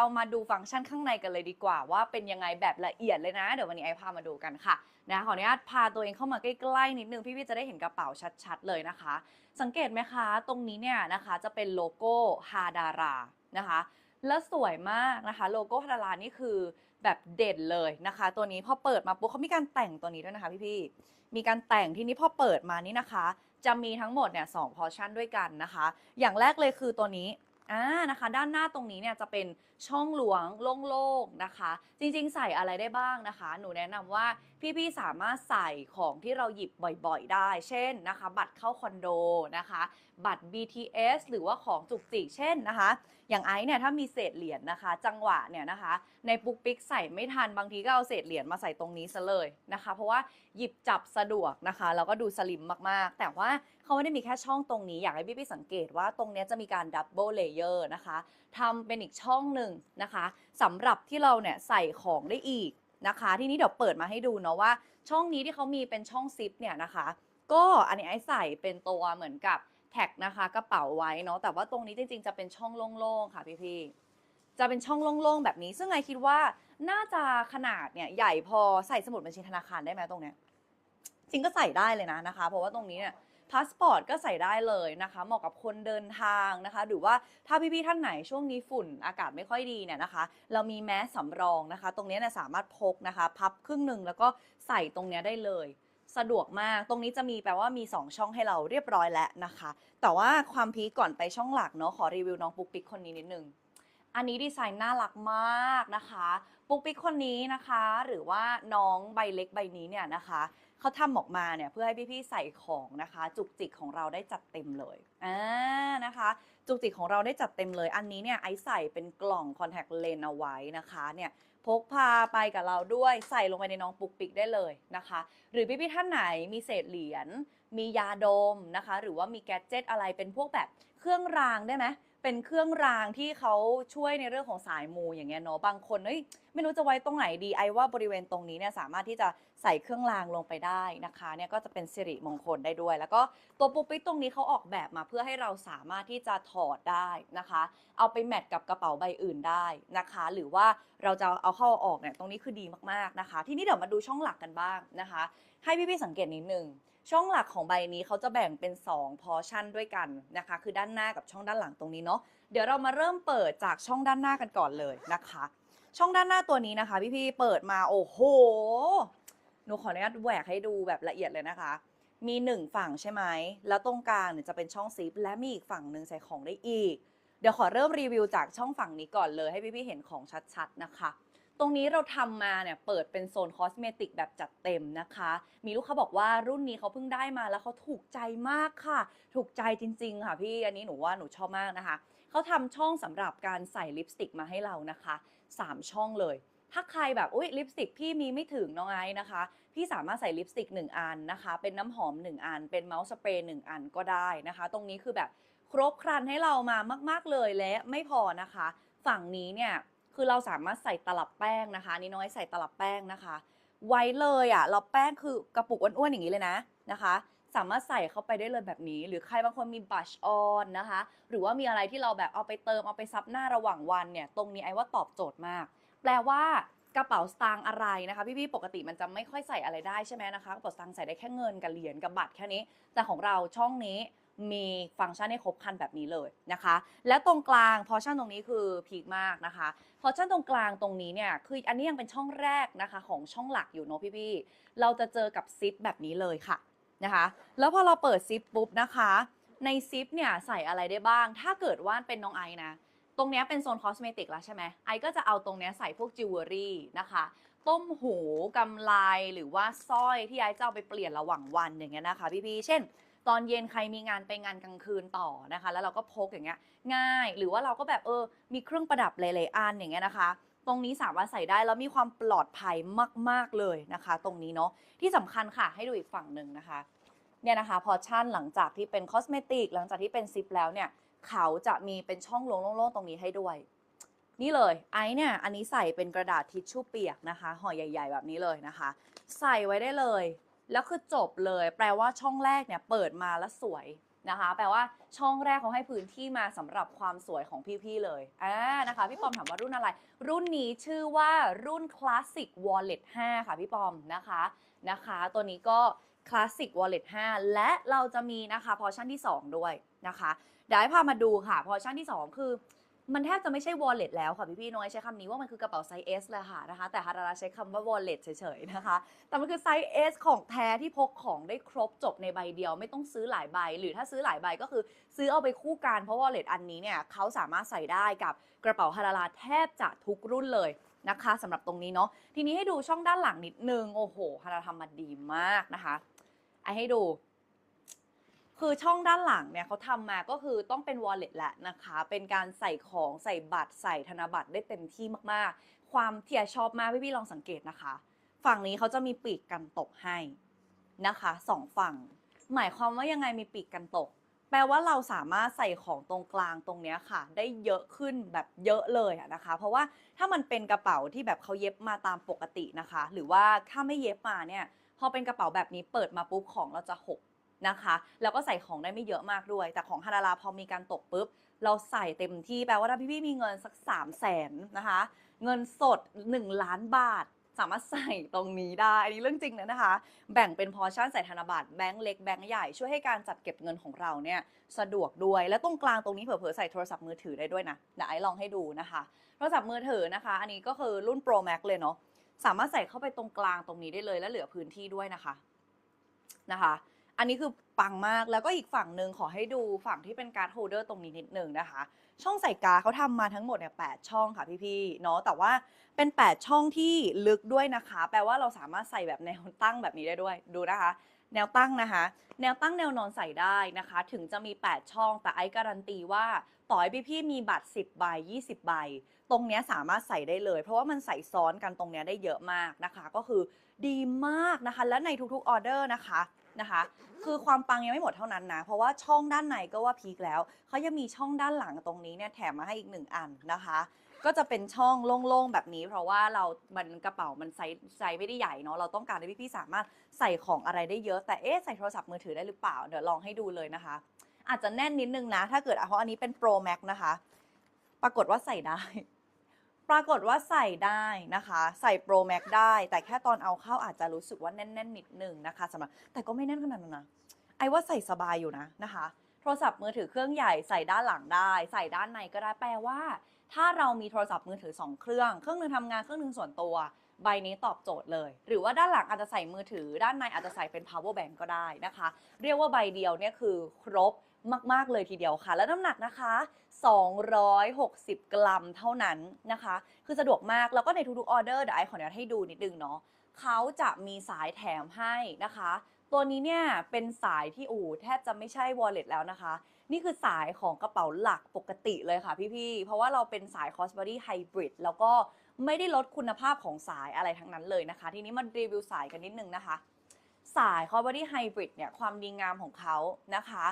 เรามาดูฟังก์ชันข้างในกันเลยดีกว่า ว่าเป็นยังไงแบบละเอียดเลยนะ เดี๋ยววันนี้ไอพามาดูกันค่ะนะขออนุญาตพาตัวเองเข้ามาใกล้ๆนิดนึงพี่ๆจะได้เห็นกระเป๋าชัดๆเลยนะคะ สังเกตไหมคะ ตรงนี้เนี่ยนะคะจะเป็นโลโก้ฮาดารานะคะ แล้วสวยมากนะคะ โลโก้ฮาดารานี่คือแบบเด่นเลยนะคะ ตัวนี้พอเปิดมาปุ๊บเขามีการแต่งตัวนี้ด้วยนะคะพี่ๆมีการแต่งที่นี้พอเปิดมานี่นะคะ จะมีทั้งหมดเนี่ยสองพอชั่นด้วยกันนะคะ อย่างแรกเลยคือตัวนี้อ่านะคะ ด้านหน้าตรงนี้เนี่ยจะเป็น ช่องหลวงโล่งๆนะคะ จริงๆ ใส่อะไรได้บ้างนะคะ หนูแนะนำว่าพี่ๆสามารถใส่ของที่เราหยิบบ่อยๆ ได้ เช่นนะคะ บัตรเข้าคอนโดนะคะ บัตร BTS หรือว่าของจุกจิกเช่นนะคะ อย่างไอซ์เนี่ยถ้ามีเศษเหรียญนะคะ จังหวะเนี่ยนะคะ ในปุ๊กปิ๊กใส่ไม่ทันบางทีก็เอาเศษเหรียญมาใส่ตรงนี้ซะเลยนะคะ เพราะว่าหยิบจับสะดวกนะคะแล้วก็ดูสลิมมากๆ แต่ว่าเขาไม่ได้มีแค่ช่องตรงนี้อยากให้พี่ๆสังเกตว่าตรงนี้จะมีการดับเบิลเลเยอร์นะคะทำเป็นอีกช่องหนึ่งนะคะสำหรับที่เราเนี่ยใส่ของได้อีกนะคะ ทีนี้เดี๋ยวเปิดมาให้ดูเนาะว่า ช่องนี้ที่เขามีเป็นช่องซิปเนี่ยนะคะ ก็อันนี้ไอ้ใส่เป็นตัวเหมือนกับแท็กนะคะกระเป๋าไว้เนาะแต่ว่าตรงนี้จริงๆจะเป็นช่องโล่งๆค่ะพี่ๆจะเป็นช่องโล่งๆแบบนี้ ซึ่งไอคิดว่าน่าจะขนาดเนี่ยใหญ่พอใส่สมุดบัญชีธนาคารได้ไหมตรงเนี้ยจริงก็ใส่ได้เลยนะนะคะ เพราะว่าตรงนี้เนี่ย พาสปอร์ตก็ใส่ได้เลยนะคะ เหมาะกับคนเดินทางนะคะ หรือว่าถ้าพี่ๆท่านไหนช่วงนี้ฝุ่นอากาศไม่ค่อยดีเนี่ยนะคะ เรามีแมสสำรองนะคะ ตรงนี้เนี่ยสามารถพกนะคะ พับครึ่งหนึ่งแล้วก็ใส่ตรงนี้ได้เลย สะดวกมากตรงนี้จะมีแปลว่ามี 2 ช่องให้เราเรียบร้อยแล้วนะคะ แต่ว่าความพีคก่อนไปช่องหลักเนาะขอรีวิวน้องปุ๊กปิ๊กคนนี้นิดนึง อันนี้ดีไซน์น่ารักมากนะคะ ปุ๊กปิ๊กคนนี้นะคะ หรือว่าน้องใบเล็กใบนี้เนี่ยนะคะเขาทำออกมาเนี่ยเพื่อให้พี่ๆใส่ของนะคะ จุกจิกของเราได้จัดเต็มเลยอ่านะคะ จุกจิกของเราได้จัดเต็มเลย อันนี้เนี่ยไอซ์ใส่เป็นกล่องคอนแทคเลนส์เอาไว้นะคะเนี่ยพกพาไปกับเราด้วยใส่ลงไปในน้องปุกปิ๊กได้เลยนะคะ หรือพี่ๆท่านไหนมีเศษเหรียญมียาดมนะคะ หรือว่ามีแกดเจิตอะไรเป็นพวกแบบเครื่องรางได้ไหม เป็นเครื่องรางที่เขาช่วยในเรื่องของสายมูอย่างเงี้ยเนาะบางคนเอ้ยไม่รู้จะไว้ตรงไหนดีไอว่าบริเวณตรงนี้เนี่ยสามารถที่จะใส่เครื่องรางลงไปได้นะคะเนี่ยก็จะเป็นสิริมงคลได้ด้วย แล้วก็ตัวปุ๊กปิ๊กตรงนี้เขาออกแบบมาเพื่อให้เราสามารถที่จะถอดได้นะคะ เอาไปแมทกับกระเป๋าใบอื่นได้นะคะ หรือว่าเราจะเอาเข้าอาออกเนี่ยตรงนี้คือดีมากๆนะคะ ทีนี้เดี๋ยวมาดูช่องหลักกันบ้างนะคะ ให้พี่ๆสังเกตนิดนึง ช่องหลักของใบนี้เขาจะแบ่งเป็น2พอชั่นด้วยกันนะคะ คือด้านหน้ากับช่องด้านหลังตรงนี้เนาะเดี๋ยวเรามาเริ่มเปิดจากช่องด้านหน้ากันก่อนเลยนะคะ ช่องด้านหน้าตัวนี้นะคะ พี่ๆเปิดมาโอ้โหหนูขออนุญาตแหวกให้ดูแบบละเอียดเลยนะคะ มีหนึ่งฝั่งใช่ไหมแล้วตรงกลางเนี่ยจะเป็นช่องซิปและมีอีกฝั่งหนึ่งใส่ของได้อีก เดี๋ยวขอเริ่มรีวิวจากช่องฝั่งนี้ก่อนเลย ให้พี่ๆเห็นของชัดๆนะคะ ตรงนี้เราทำมาเนี่ยเปิดเป็นโซนคอสเมติกแบบจัดเต็มนะคะ มีลูกค้าบอกว่ารุ่นนี้เขาเพิ่งได้มาแล้วเขาถูกใจมากค่ะ ถูกใจจริง ๆ ค่ะพี่อันนี้หนูว่าหนูชอบมากนะคะ เขาทำช่องสำหรับการใส่ลิปสติกมาให้เรานะคะ 3 ช่องเลยถ้าใครแบบอุ้ยลิปสติกพี่มีไม่ถึงน้องไอ้นะคะ พี่สามารถใส่ลิปสติก 1 อันนะคะ เป็นน้ำหอม 1 อัน เป็นเมาส์สเปรย์1อันก็ได้นะคะ ตรงนี้คือแบบครบครันให้เรามามาก ๆเลยและไม่พอนะคะ ฝั่งนี้เนี่ย คือเราสามารถใส่ตลับแป้งนะคะนนี่น้อยใส่ตลับแป้งนะคะ ไว้เลยอะเราแป้งคือกระปุกอ้วนๆอย่างนี้เลยนะนะคะ สามารถใส่เข้าไปได้เลยแบบนี้ หรือใครบางคนมีบัชออนนะคะ หรือว่ามีอะไรที่เราแบบเอาไปเติมเอาไปซับหน้าระหว่างวันเนี่ยตรงนี้ไอ้ว่าตอบโจทย์มาก แปลว่ากระเป๋าสตางค์อะไรนะคะพี่ๆปกติมันจะไม่ค่อยใส่อะไรได้ใช่ไหมนะคะกระเป๋าสตางค์ใส่ได้แค่เงินกับเหรียญกับบัตรแค่นี้ แต่ของเราช่องนี้ มีฟังก์ชันให้ครบคันแบบนี้เลยนะคะ และตรงกลางพอชั่นตรงนี้คือพีคมากนะคะพอชั่นตรงกลางตรงนี้เนี่ยคืออันนี้ยังเป็นช่องแรกนะคะ ของช่องหลักอยู่เนอะพี่ๆเราจะเจอกับซิปแบบนี้เลยค่ะนะคะ แล้วพอเราเปิดซิปปุ๊บนะคะ ในซิปเนี่ยใส่อะไรได้บ้าง ถ้าเกิดว่าเป็นน้องไอนะตรงเนี้ยเป็นโซนคอสเมติกแล้วใช่ไหมไอก็จะเอาตรงเนี้ยใส่พวกจิวเวลรี่นะคะ ต้มหูกำไลหรือว่าสร้อยที่ไอจะเอาไปเปลี่ยนระหว่างวันอย่างเงี้ยนะคะ พี่ๆ เช่น ตอนเย็นใครมีงานไปงานกลางคืนต่อนะคะ แล้วเราก็พกอย่างเงี้ยง่าย หรือว่าเราก็แบบเออมีเครื่องประดับหลายๆอันอย่างเงี้ยนะคะ ตรงนี้สามารถใส่ได้แล้วมีความปลอดภัยมาก ๆเลยนะคะ ตรงนี้เนาะที่สำคัญค่ะให้ดูอีกฝั่งหนึ่งนะคะเนี่ยนะคะพอชั่นหลังจากที่เป็นคอสเมติกหลังจากที่เป็นซิปแล้วเนี่ยเขาจะมีเป็นช่องโล่งๆตรงนี้ให้ด้วย นี่เลยไอเนี่ยอันนี้ใส่เป็นกระดาษทิชชู่เปียกนะคะห่อใหญ่ ๆ แบบนี้เลยนะคะ ใส่ไว้ได้เลย แล้วคือจบเลย แปลว่าช่องแรกเนี่ยเปิดมาแล้วสวยนะคะ แปลว่าช่องแรกเขาให้พื้นที่มาสำหรับความสวยของพี่ๆเลยอ่านะคะพี่ปอมถามว่ารุ่นอะไร รุ่นนี้ชื่อว่ารุ่น Classic Wallet 5 ค่ะพี่ปอมนะคะนะคะ ตัวนี้ก็ Classic Wallet 5 และเราจะมีนะคะพอชั่นที่ 2 ด้วยนะคะเดี๋ยวให้พามาดูค่ะพอชั่นที่ 2 คือ มันแทบจะไม่ใช่ wallet แล้วค่ะพี่ๆน้อยใช้คำนี้ว่ามันคือกระเป๋าไซส์ S เลยค่ะนะคะ แต่ฮาราราใช้คำว่า wallet เฉยๆนะคะ แต่มันคือไซส์ S ของแท้ที่พกของได้ครบจบในใบเดียว ไม่ต้องซื้อหลายใบ หรือถ้าซื้อหลายใบก็คือซื้อเอาไปคู่กันเพราะ wallet อันนี้เนี่ยเขาสามารถใส่ได้กับกระเป๋าฮาราราแทบจะทุกรุ่นเลยนะคะสำหรับตรงนี้เนาะทีนี้ให้ดูช่องด้านหลังนิดนึงโอ้โหฮาราทำมาดีมากนะคะไอให้ดู คือช่องด้านหลังเนี่ยเขาทำมาก็คือต้องเป็น wallet แหละนะคะ เป็นการใส่ของใส่บัตรใส่ธนบัตรได้เต็มที่มากๆ ความเที่ชอบมากพี่ๆลองสังเกตนะคะ ฝั่งนี้เขาจะมีปีกกันตกให้นะคะสองฝั่ง หมายความว่ายังไงมีปีกกันตก แปลว่าเราสามารถใส่ของตรงกลางตรงเนี้ยค่ะ ได้เยอะขึ้นแบบเยอะเลยนะคะ เพราะว่าถ้ามันเป็นกระเป๋าที่แบบเขาเย็บมาตามปกตินะคะ หรือว่าถ้าไม่เย็บมาเนี่ยพอเป็นกระเป๋าแบบนี้เปิดมาปุ๊บของเราจะหก นะคะ แล้วก็ใส่ของได้ไม่เยอะมากด้วย แต่ของฮาราลาพอมีการตกปุ๊บ เราใส่เต็มที่แปลว่าถ้าพี่ๆมีเงินสัก3 0 0แสนนะคะ เงินสด 1 ล้านบาทสามารถใส่ตรงนี้ได้ อันนี้เรื่องจริงเลยนะคะ แบ่งเป็นพอชั่นใส่ธนบัตรแบงก์เล็กแบงก์ใหญ่ช่วยให้การจัดเก็บเงินของเราเนี่ยสะดวกด้วย และตรงกลางตรงนี้เผลอๆใส่โทรศัพท์มือถือได้ด้วยนะเดี๋ยวไอ้ลองให้ดูนะคะ โทรศัพท์มือถือนะคะ อันนี้ก็คือรุ่น Pro Max เลยเนาะ สามารถใส่เข้าไปตรงกลางตรงนี้ได้เลยและเหลือพื้นที่ด้วยนะคะ นะคะ อันนี้คือปังมากแล้วก็อีกฝั่งหนึ่งขอให้ดูฝั่งที่เป็นการ์ดโฮเดอร์ตรงนี้นิดหนึ่งนะคะ ช่องใส่การ์ดเขาทำมาทั้งหมดเนี่ยแช่องค่ะพี่ๆเนาะแต่ว่าเป็น 8 ช่องที่ลึกด้วยนะคะ แปลว่าเราสามารถใส่แบบแนวตั้งแบบนี้ได้ด้วยดูนะคะ แนวตั้งนะคะ แนวตั้งแนวนอนใส่ได้นะคะ ถึงจะมี 8 ช่องแต่ไอ้การันตีว่าต่อให้พี่ๆมีบัตร 10ใบ20ใบตรงเนี้ยสามารถใส่ได้เลย เพราะว่ามันใส่ซ้อนกันตรงเนี้ยได้เยอะมากนะคะ ก็คือ ดีมากนะคะ และในทุกๆออเดอร์นะคะนะคะ คือความปังยังไม่หมดเท่านั้นนะ เพราะว่าช่องด้านในก็ว่าพีคแล้วเขายังมีช่องด้านหลังตรงนี้เนี่ยแถมมาให้อีกหนึ่งอันนะคะ ก็จะเป็นช่องโล่งๆแบบนี้ เพราะว่าเรา มันกระเป๋ามันไซส์ไซส์ไม่ได้ใหญ่เนาะ เราต้องการให้พี่ๆสามารถใส่ของอะไรได้เยอะ แต่เอ๊ะใส่โทรศัพท์มือถือได้หรือเปล่า เดี๋ยวลองให้ดูเลยนะคะ อาจจะแน่นนิดนึงนะ ถ้าเกิดเพราะอันนี้เป็น Pro Max นะคะ ปรากฏว่าใส่ได้ ปรากฏว่าใส่ได้นะคะ ใส่ Pro Max ได้ แต่แค่ตอนเอาเข้าอาจจะรู้สึกว่าแน่นๆนิดนึงนะคะสำหรับแต่ก็ไม่แน่นขนาดนั้นนะไอ้ว่าใส่สบายอยู่นะนะคะ โทรศัพท์มือถือเครื่องใหญ่ใส่ด้านหลังได้ ใส่ด้านในก็ได้แปลว่า ถ้าเรามีโทรศัพท์มือถือ 2 เครื่อง เครื่องหนึงทำงานเครื่องหนึงส่วนตัวใบนี้ตอบโจทย์เลย หรือว่าด้านหลังอาจจะใส่มือถือ ด้านในอาจจะใส่เป็น power bank ก็ได้นะคะ เรียกว่าใบเดียวเนี่ยคือครบ มาก ๆ เลยทีเดียวค่ะ และน้ำหนักนะคะ 260 กรัมเท่านั้นนะคะ คือสะดวกมาก แล้วก็ในทุกๆออเดอร์เดี๋ยวไอขออนุญาตให้ดูนิดนึงเนาะเขาจะมีสายแถมให้นะคะ ตัวนี้เนี่ยเป็นสายที่อู่แทบจะไม่ใช่ wallet แล้วนะคะ นี่คือสายของกระเป๋าหลักปกติเลยค่ะพี่ๆ เพราะว่าเราเป็นสาย crossbody hybrid แล้วก็ไม่ได้ลดคุณภาพของสายอะไรทั้งนั้นเลยนะคะ ทีนี้มารีวิวสายกันนิดนึงนะคะ สาย crossbody hybrid เนี่ยความดีงามของเขานะคะ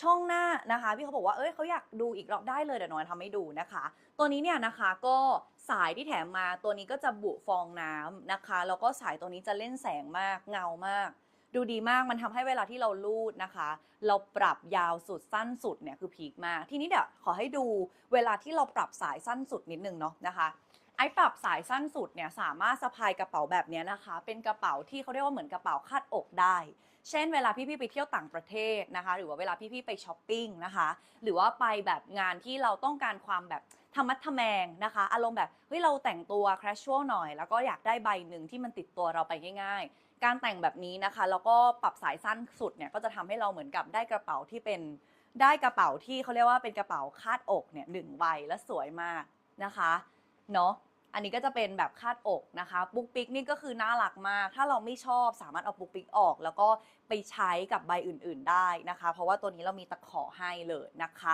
ช่องหน้านะคะ พี่เขาบอกว่าเอ้ยเขาอยากดูอีกรอบได้เลยเดี๋ยวน้อยทำให้ดูนะคะ ตัวนี้เนี่ยนะคะก็สายที่แถมมาตัวนี้ก็จะบุฟองน้ำนะคะ แล้วก็สายตัวนี้จะเล่นแสงมากเงามาก ดูดีมากมันทำให้เวลาที่เราลูดนะคะ เราปรับยาวสุดสั้นสุดเนี่ยคือพีคมาก ทีนี้เดี๋ยวขอให้ดูเวลาที่เราปรับสายสั้นสุดนิดนึงเนาะนะคะ ไอ้ปรับสายสั้นสุดเนี่ยสามารถสะพายกระเป๋าแบบนี้นะคะ เป็นกระเป๋าที่เขาเรียกว่าเหมือนกระเป๋าคาดอกได้ เช่นเวลาพี่ๆไปเที่ยวต่างประเทศนะคะ หรือว่าเวลาพี่ๆไปช้อปปิ้งนะคะ หรือว่าไปแบบงานที่เราต้องการความแบบธรรมัดทแมงนะคะ อารมณ์แบบเฮ้ยเราแต่งตัวแคชชวลหน่อย แล้วก็อยากได้ใบหนึ่งที่มันติดตัวเราไปง่าย ๆ การแต่งแบบนี้นะคะ แล้วก็ปรับสายสั้นสุดเนี่ยก็จะทำให้เราเหมือนกับได้กระเป๋าที่เป็นได้กระเป๋าที่เขาเรียกว่าเป็นกระเป๋าคาดอกเนี่ยหนึ่งใบและสวยมากนะคะ เนาะอันนี้ก็จะเป็นแบบคาดอกนะคะ ปุ๊กปิ๊กนี่ก็คือน่ารักมาก ถ้าเราไม่ชอบสามารถเอาปุ๊กปิ๊กออก แล้วก็ไปใช้กับใบอื่นๆได้นะคะ เพราะว่าตัวนี้เรามีตะขอให้เลยนะคะ